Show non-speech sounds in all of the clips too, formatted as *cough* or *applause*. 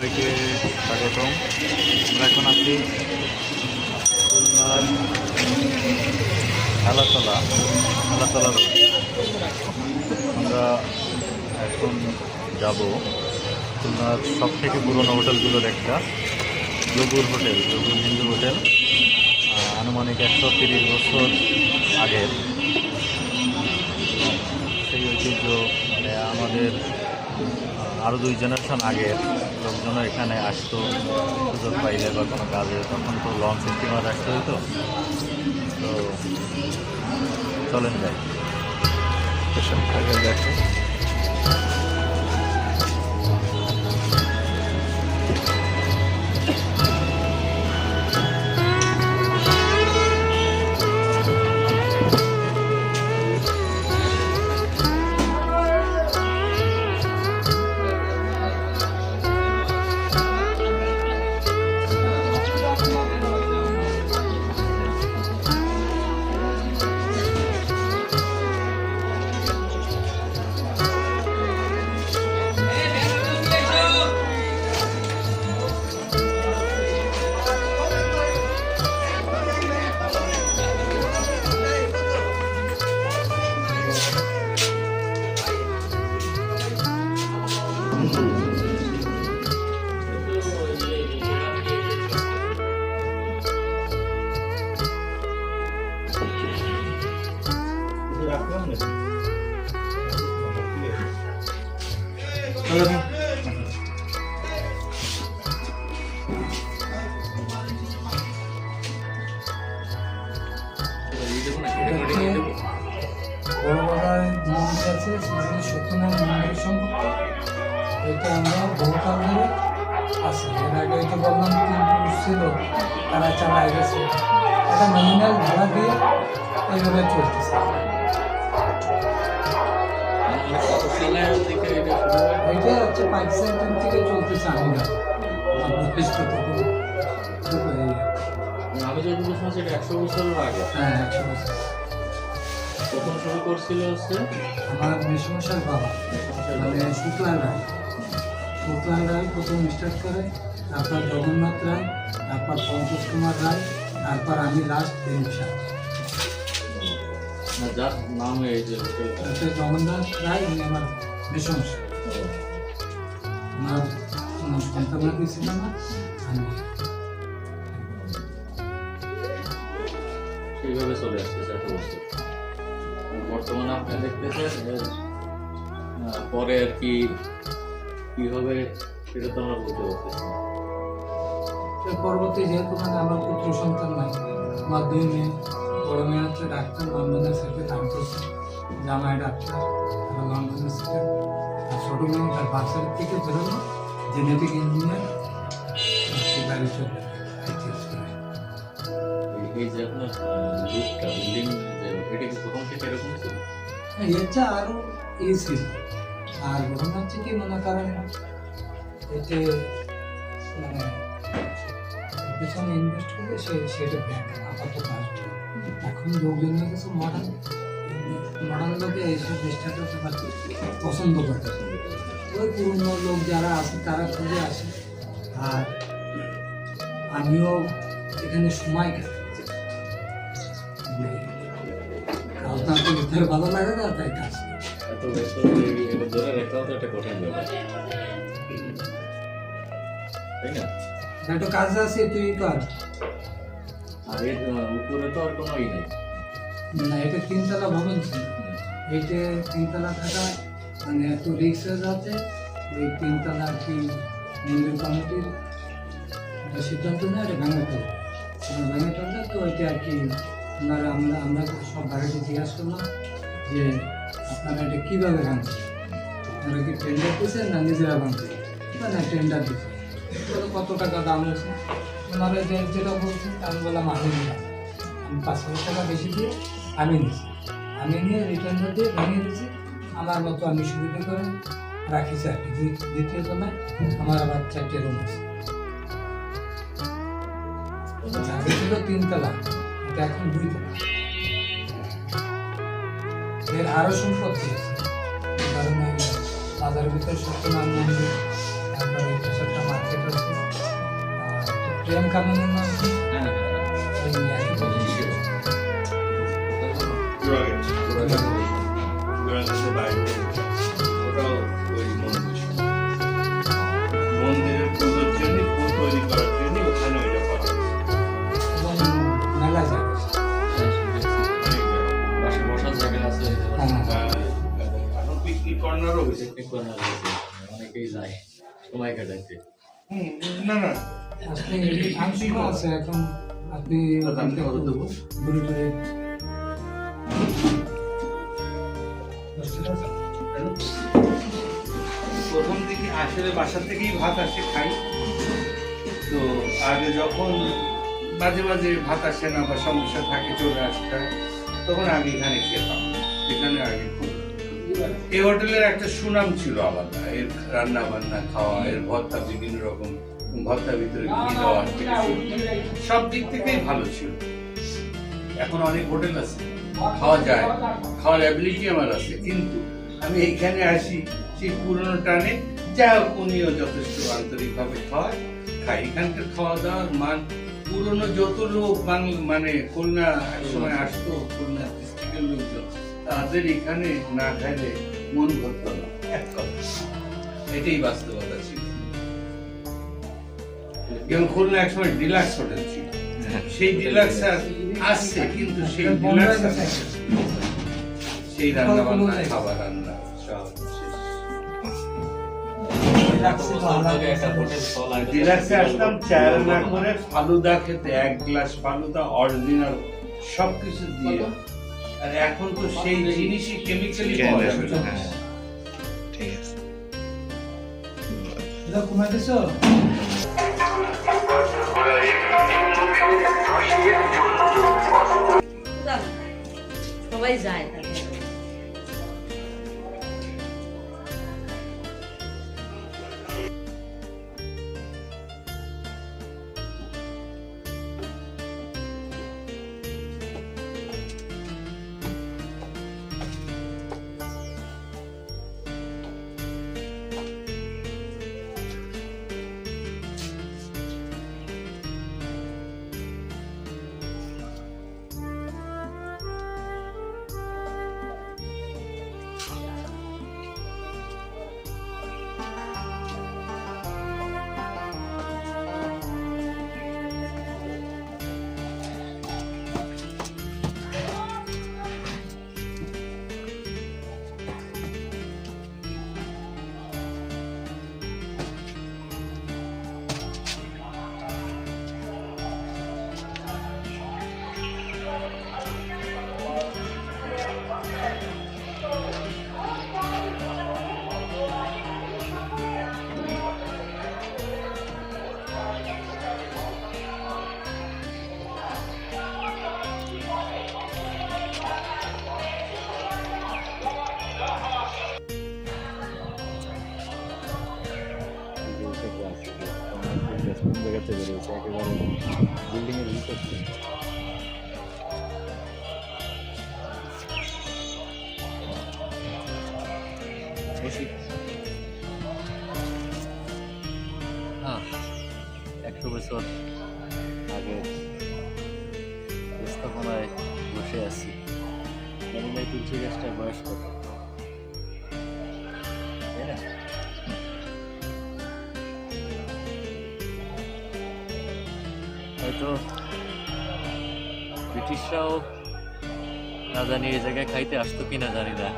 সবাইকে স্বাগতম। এখন আছি খুলনার আলাতলা আলাতলা রোড। আমরা এখন যাব খুলনার সব থেকে পুরনো হোটেলগুলোর একটা, যোগুর হোটেল, যোগুর হিন্দু হোটেল। আনুমানিক একশো তিরিশ বছর আগের। সেই ঐতিহ্য মানে আমাদের আরও দুই জেনারেশন আগে লোকজন এখানে আসতো, সুযোগ পাইলে বা কোনো কাজে, তখন তো লঞ্চ স্টিমার আসতে হইতো। তো চলেন যাই। দেখো। বড় বড় মন্দির আছে, সেখানে সম্পর্কে। এটা আমরা বহুকাল ধরে আছে। এর আগে বললাম তিন পুরুষ ছিল, তারা চালায় গেছে। এটা নমিনাল ভাড়া দিয়ে এইভাবে চলতেছে। এটা হচ্ছে পাকিস্তান থেকে চলতেছে আমি না আমি যতটুকু শুনছি এটা একশো বছরের আগে। হ্যাঁ একশো বছর। প্রথম শুরু করছিল হচ্ছে? আমার মেসমশাই বাবা মানে শুক্লাল রায়। শুক্লাল রায় প্রথম স্টার্ট করে তারপর জগন্নাথ রায় তারপর পঙ্কজ কুমার রায় তারপর আমি লাস্ট যার নাম এই যে হচ্ছে জগন্নাথ রায় উনি আমার মেসমশাই। ওনার ওনার সন্তানরা দিয়েছিলাম না। আমি সেইভাবে চলে আসছে এত বছর বর্তমানে আপনি দেখতেছেন পরে আর কি কি হবে সেটা তো আমরা বলতে পারতেছি না। পরবর্তী যেহেতু মানে আমার পুত্র সন্তান নাই আমার দুই মেয়ে, বড় মেয়ে হচ্ছে ডাক্তার লন্ডনের সাথে করছে, জামাই ডাক্তার লন্ডনের সাথে, আর ছোটো মেয়ে, তার বাচ্চার থেকে বেরোলো জেনেটিক ইঞ্জিনিয়ার গাড়ি চলবে এই- যে এটা আরও এই আর ঘটনা হচ্ছে কি, মনে করেন এতে মানে পেছনে ইনভেস্ট করলে সে, সেটা ব্যাংক আপাতত আসবে। এখন লোকজন হয়ে গেছে মডার্ন মডার্ন লোকে এইসব চেষ্টাটা সবার পছন্দ করে ওই পুরনো লোক যারা আছে, তারা খুঁজে আসে। আর আমিও এখানে সময় কাটাই। কাজ না করলে তার ভালো লাগে না তাই কাজ এত বছর ধরে রাখাও তো একটা কঠিন ব্যাপার। তাই না? একটা কাজ আছে তুই কর আর এর উপরে তো আর কোনো ই নেই। না এটা তিনতলা ভবন ছিল। এইটা তিনতলা থাকা মানে এত রিক্স যাচ্ছে ওই তিনতলা আর কি মন্দির কমিটির সিদ্ধান্ত নেয় এটা ভেঙে ফেলে ভেঙে ফেললে তো ওইটা আর কি ওনারা আমরা আমরা সব ভাড়াটি জিজ্ঞাসা করলাম যে আপনারা এটা কীভাবে ভাঙছেন আপনারা কি টেন্ডার দিয়েছেন না নিজেরা ভাঙছেন না টেন্ডার বলে, কত টাকা দাম হচ্ছে ওনারা যে যেটা বলছেন আমি বললাম আমি নিলাম। আমি পাঁচ হাজার টাকা বেশি দিয়ে আমি নিয়েছি আমি নিয়ে রিটার্ন দিয়ে ভেঙে দিয়েছি আমার মতো আমি সুবিধা করে রাখি দুই- দ্বিতীয় তলায় আমার আবার চারটে রুম আছে। তিনতলা। এখন দুই তলা এর আরও সম্পত্তি আছে। কারণ বাজারের ভিতরে সত্যনারায়ণ মন্দির তারপরে একটা মার্কেট নাম কি? হ্যাঁ হ্যাঁ ওটাও ওই কর্নারও হয়েছে পিকনিক কর্নার আছে অনেকেই যায় সময় কাটাইতে হুম, না না। আপনি আংশিক আছে এখন আপনি আমি ঘুরে ঘুরে প্রথম দিকে আসলে বাসা থেকেই ভাত আসে খাই। তো আগে যখন মাঝে মাঝে ভাত আসে না বা সমস্যা থাকে চলে আসতে তখন আগে এখানে খেতাম। এখানে আগে খুব এই হোটেলের একটা সুনাম ছিল আলাদা এর রান্না বান্না খাওয়া এর ভর্তা বিভিন্ন রকম ভর্তার ভিতরে ঘি দেওয়া সব দিক থেকেই ভালো ছিল। এখন অনেক হোটেল আছে খাওয়া যায় খাওয়ার অ্যাবিলিটি আমার আছে কিন্তু আমি এইখানে আসি সেই পুরনো টানে যা উনিও যথেষ্ট আন্তরিকভাবে খাওয়ায় খাই এখানকার খাওয়া দাওয়ার মান পুরনো যত লোক মানে খুলনা এক সময় আসতো খুলনা ডিস্ট্রিক্টের লোকজন। তাদের এখানে না খাইলে মন ভরত না। এক কথা। এটাই বাস্তবতা ছিল। যেমন খুলনা এক সময় ডিলাক্স হোটেল ছিল। সেই ডিলাক্স আসছে কিন্তু সেই হয়ে ডিলাক্স সেই রান্না বান্না হয়ে। খাবার রান্না সব ডিলাক্সে আসলাম করে ফালুদা খেতে এক গ্লাস ফালুদা অরিজিনাল সবকিছু দিয়ে। আর এখন তো সেই জিনিসই কেমিক্যালি পাওয়া যাবে না। এটা কমাই দিছো সবাই যায় তাকে জায়গাতে বেরিয়েছে একেবারে বিল্ডিং এর ভিতর ব্রিটিশরাও না জানি এই জায়গায় খাইতে আসতো কিনা জানি না।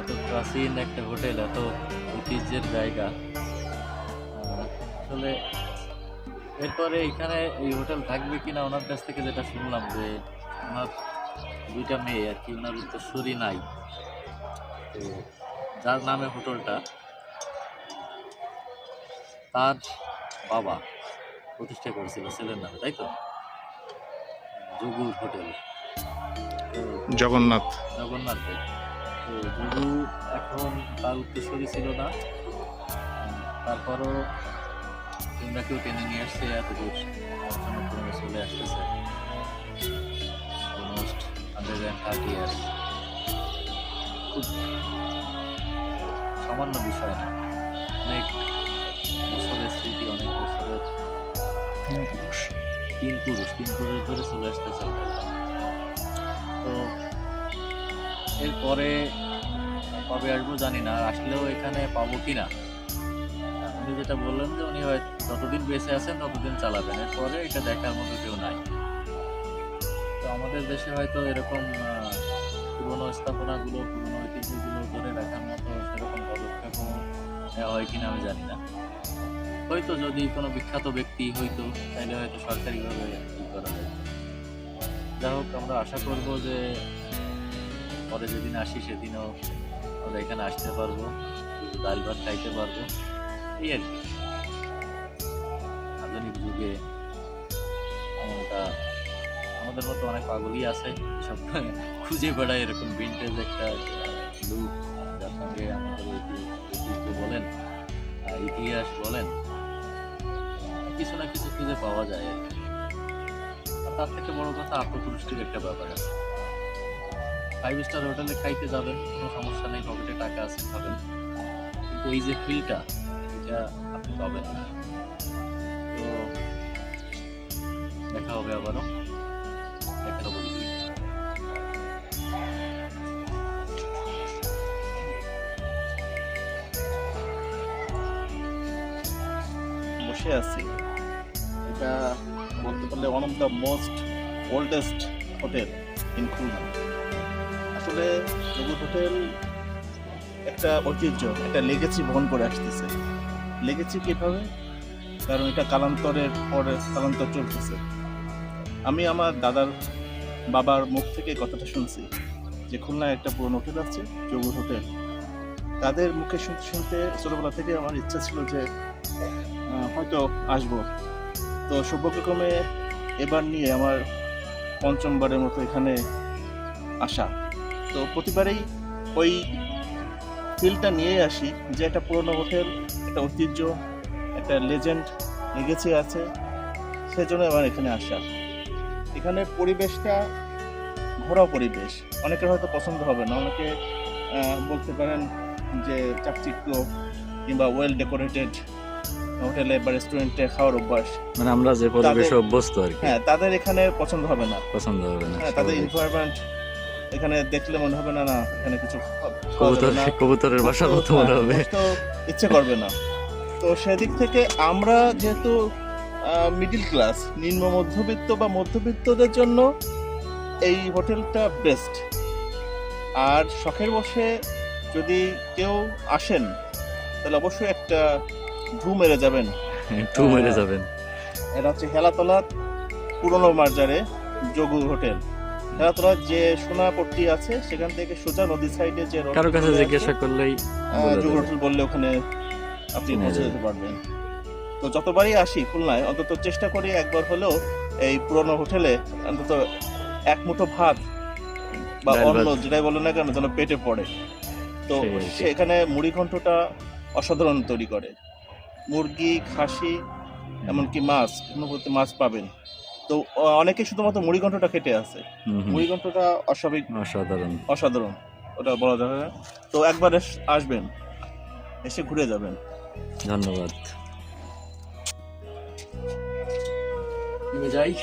এত প্রাচীন একটা হোটেল, এত ঐতিহ্যের জায়গা। আসলে এরপরে এখানে এই হোটেল থাকবে কিনা ওনার কাছ থেকে যেটা শুনলাম যে ওনার দুইটা মেয়ে আর কি, ওনার উত্তরস্বরী নাই। যার নামে হোটেলটা, তার বাবা প্রতিষ্ঠা করেছিল ছেলের নামে, তাই তো? জুগুর হোটেল। জগন্নাথ। জগন্নাথ তো জুগু এখন তার উত্তরস্বরী ছিল না। তারপরও কেউ টেনে নিয়ে আসছে এত দূর চলে আসতেছে। Almost hundred and thirty years খুব সামান্য বিষয় না। অনেক বছরের স্মৃতি অনেক বছরের তিন পুরুষ তিন পুরুষ ধরে চলে আসতেছে তো এরপরে কবে আসব জানি না আসলেও এখানে পাবো কি না উনি যেটা বললেন যে উনি হয়তো যতদিন বেঁচে আছেন ততদিন চালাবেন। এরপরে এটা দেখার মতো কেউ নাই। তো আমাদের দেশে হয়তো এরকম পুরনো স্থাপনাগুলো, পুরনো ঐতিহ্যগুলো ধরে রাখার মতো সেরকম পদক্ষেপও নেওয়া হয় কিনা আমি জানি না। হয়তো যদি কোনো বিখ্যাত ব্যক্তি হইতো তাহলে হয়তো সরকারিভাবে ই করা যায়। যাই হোক, আমরা আশা করব যে পরে যেদিন আসি সেদিনও আমরা এখানে আসতে পারব ডাল ভাত খাইতে পারব, এই আর কি। আধুনিক যুগে আমাদের মতো অনেক পাগলই আছে সব *laughs* খুঁজে বেড়ায় এরকম ভিন্টেজ একটা পাওয়া যায় আর তার থেকে বড় কথা আত্মতুষ্টির একটা ব্যাপার আছে। ফাইভ স্টার হোটেলে খাইতে যাবেন, কোনো সমস্যা নেই পকেটে টাকা আছে, খাবেন। কিন্তু এই যে ফিলটা এটা আপনি পাবেন না। তো দেখা হবে আবারও। দেখা হবে বসে আছি। এটা বলতে পারলে one of the most oldest hotel in Khulna আসলে নবুর হোটেল একটা ঐতিহ্য, একটা লেগেছি বহন করে আসতেছে। লেগেছি কীভাবে? কারণ এটা কালান্তরের পরে কালান্তর চলতেছে। আমি আমার দাদার বাবার মুখ থেকে কথাটা শুনছি যে খুলনায় একটা পুরনো হোটেল আছে জগুর হোটেল তাদের মুখে শুনতে শুনতে ছোটোবেলা থেকে আমার ইচ্ছা ছিল যে হয়তো আসব। তো সৌভাগ্যক্রমে এবার নিয়ে আমার পঞ্চমবারের মতো এখানে আসা। তো প্রতিবারেই ওই ফিলটা নিয়ে আসি যে একটা পুরনো হোটেল একটা ঐতিহ্য, একটা লেজেন্ড লেগেছে আছে। সেজন্য এবার এখানে আসা। এখানে পরিবেশটা ঘরোয়া পরিবেশ। অনেকের হয়তো পছন্দ হবে না। অনেকে বলতে পারেন যে চাকচিক্য কিংবা ওয়েল ডেকোরেটেড হোটেলে বা রেস্টুরেন্টে খাওয়ার অভ্যাস মানে আমরা যে পরিবেশে অভ্যস্ত আর কি। হ্যাঁ তাদের এখানে পছন্দ হবে না। পছন্দ হবে না হ্যাঁ তাদের। এনভায়রনমেন্ট এখানে দেখলে মনে হবে না না এখানে কিছু কবুতর কবুতরের বাসার মতো মনে হবে। ইচ্ছে করবে না। তো সেদিক থেকে আমরা যেহেতু মিডিল ক্লাস নিম্ন মধ্যবিত্ত বা মধ্যবিত্তদের জন্য এই হোটেলটা বেস্ট আর শখের বসে যদি কেউ আসেন তাহলে অবশ্যই একটা ঢু মেরে যাবেন। টু মেরে যাবেন। এটা হচ্ছে হেলাতলা পুরনো মার্জারে যোগু হোটেল। হেলাতলার যে সোনাপট্টি আছে সেখান থেকে সোজা নদী সাইডে যে কারও কাছে জিজ্ঞাসা করলেই দেবে। হোটেল বললে ওখানে আপনি পৌঁছে যেতে পারবেন। তো যতবারই আসি খুলনায় অন্তত চেষ্টা করি একবার হলেও এই পুরনো হোটেলে অন্তত এক মুঠো ভাত বা অন্য যেটাই বলো না কেন যেন পেটে পড়ে। তো সেখানে মুড়ি ঘন্টটা অসাধারণ তৈরি করে। মুরগি খাসি এমনকি মাছ কোনো বলতে মাছ পাবেন। তো অনেকে শুধুমাত্র মুড়ি ঘন্টটা কেটে আছে। হুম হুম। মুড়ি ঘন্টটা অস্বাভাবিক। অসাধারণ। অসাধারণ। ওটা বলা যাবে না। তো একবার আসবেন। এসে ঘুরে যাবেন। ধন্যবাদ। যাই।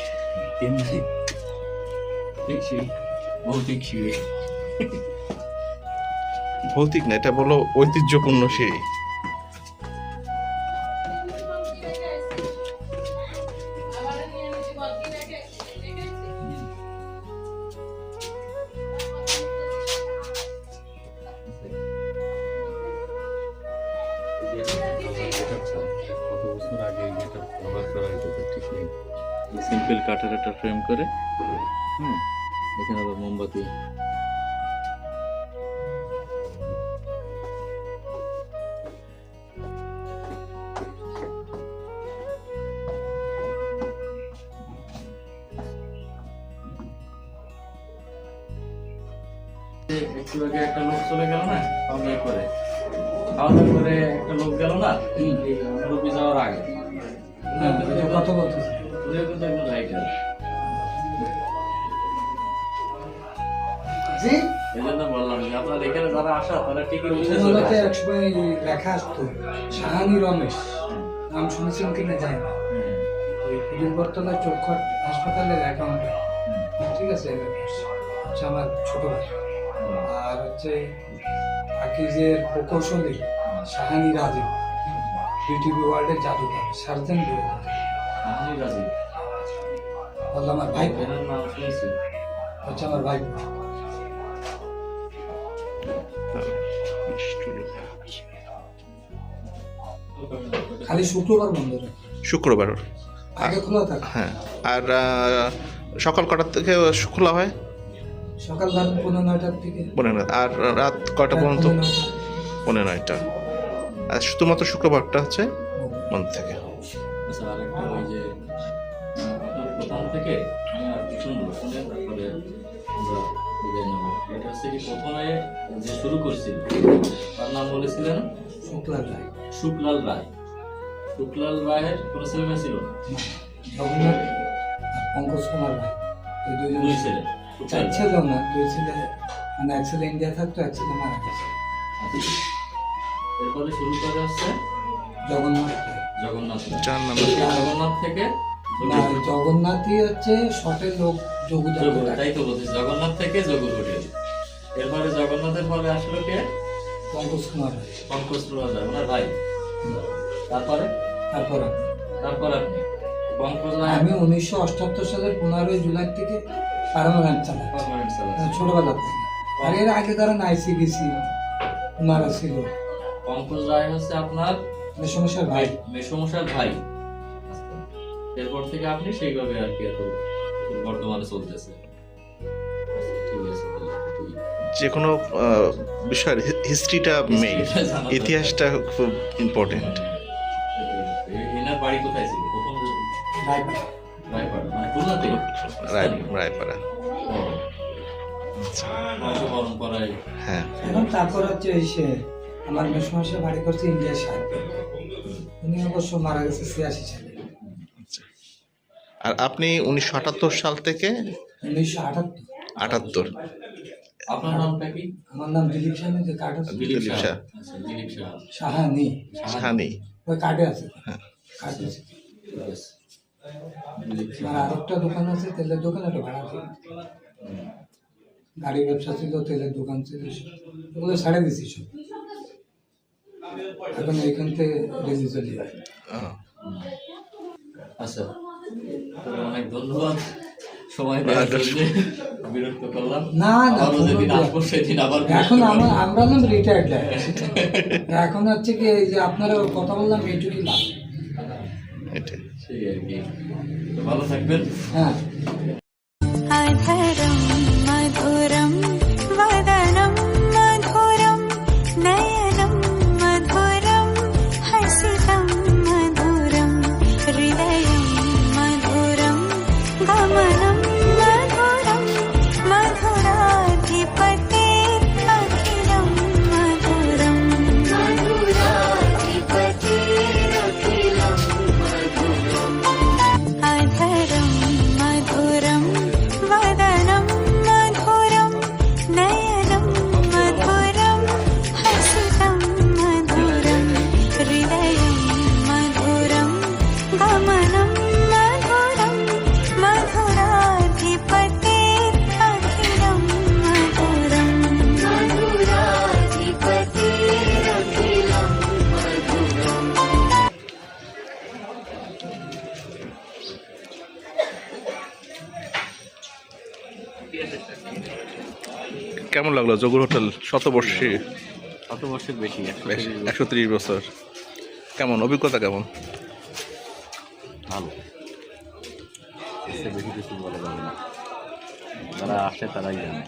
দেখছি। ভৌতিক ভৌতিক না এটা বলো ঐতিহ্যপূর্ণ সিঁড়ি। একটা ফ্রেম হুম এখানে আবার মোমবাতি। একটু আগে একটা লোক চলে গেল না? খাওয়া করে খাওয়া দাওয়া করে একটা লোক গেল না? যাওয়ার আগে। হ্যাঁ, এটা কথা বলতেছে। উনিও কিন্তু একজন রাইটার আপনার এখানে যারা আসা তারা ঠিকই বুঝে চলে একসময় লেখা আসতো শাহানি রমেশ। নাম শুনেছেন কিনা জানি না। ওই উদিনপরতলা হাসপাতালের অ্যাকাউন্টে ঠিক আছে? হচ্ছে আমার ছোট ভাই। আর হচ্ছে আকিজের প্রকৌশলী শাহানি রাজীব। বিটিভি ওয়ার্ল্ডের জাদুঘর সার্জেন আমি রাজি বলল আমার ভাই হচ্ছে আমার ভাই খালি শুক্রবার বন্ধ রাখে শুক্রবার। আগে খোলা থাকে। হ্যাঁ আর সকাল কটার থেকে খোলা হয়? সকাল পনেরো নয়টার থেকে। পনেরো আর রাত কয়টা পর্যন্ত? পনেরো নয়টা। আর শুধুমাত্র শুক্রবারটা হচ্ছে বন্ধ থেকে। আচ্ছা ওই যে থেকে এটা হচ্ছে কি প্রথমে যে শুরু করছিল তার নাম বলেছিলেন? শুক্লার রায়। শুকলাল রায়। শুকলাল রায়ের কোনো ছেলে মেয়ে ছিল জগন্নাথ পঙ্কজ কুমার ভাই এই দুইজন দুই ছেলে। চার শুকলাল ছেলে না দুই ছেলে মানে এক ছেলে ইন্ডিয়া থাকতো এক ছেলে মারা গেছে। আচ্ছা। এরপরে শুরু করে হচ্ছে? জগন্নাথ জগন্নাথ রায়। যার নাম জগন্নাথ থেকে না জগন্নাথই হচ্ছে শটের লোক যোগু তাই তো বলছি জগন্নাথ থেকে যোগুর হোটেল এরপরে জগন্নাথের পরে আসলো কে? পঙ্কজ কুমার রায়। পঙ্কজ প্রভাত রায় ওনার ভাই। তারপরে? তারপর? আমি। তারপর আপনি? আমি উনিশশো অষ্টাত্তর সালের পনেরোই জুলাই থেকে পারমানেন্ট চালাই। মানে ছোটবেলা থেকে। আর এর আগে ধরেন আইসিডিসি ওনারা ছিল। পঙ্কজ রায় হচ্ছে আপনার সমস্যার ভাই। মেসমশার ভাই। আচ্ছা। এরপর থেকে আপনি সেইভাবে আর কি এত বর্তমানে চলতেছে যে কোনো বিষয়ের হিস্ট্রিটা মেইন। ইতিহাসটা খুব ইম্পর্টেন্ট বাড়ি কোথায় ছিল? রায়পাড়া। মানে পরম্পরায়। হ্যাঁ। তারপর হচ্ছে সে আমার মেসমশাই বাড়ি করছে ইন্ডিয়া সাহেব। উনি অবশ্য মারা গেছে ছিয়াশি সালে। আর আপনি উনিশশো আটাত্তর সাল থেকে? উনিশশো আটাত্তর। আটাত্তর। আপনার নামটা কি? আমার নাম দিলীপ সাহেব যে কার্ড আছে। দিলীপ শাহ। শাহ। আচ্ছা দিলীপ শাহ। সাহানি। হানি ওই কার্ডে আছে। হ্যাঁ। কার্ড আছে। আছে। শাহ। আর আরেকটা দোকান আছে তেলের দোকান একটা ভাড়া ছিল গাড়ি ব্যবসা ছিল তেলের দোকান ছিল। ওগুলো ছাড়ে দিছি সব। এখন এইখান থেকে রেজি চলে যায়। আচ্ছা অনেক ধন্যবাদ। সময় দেওয়ার জন্য বিরক্ত করলাম। না, না, যেদিন আসব সেদিন আবার এখন আমরা আমরা না রিটায়ার্ড এখন হচ্ছে কি এই যে আপনারা কথা বললাম এইটুকুই লাভ। এটাই। সেই আর কি। ভালো থাকবেন। হ্যাঁ। লাগল জগুর হোটেল শতবর্ষী। শতবর্ষের বেশি একশো তিরিশ বছর। কেমন অভিজ্ঞতা কেমন? ভালো। বেশি কিছু বলা যাবে না। যারা আসে তারাই জানে।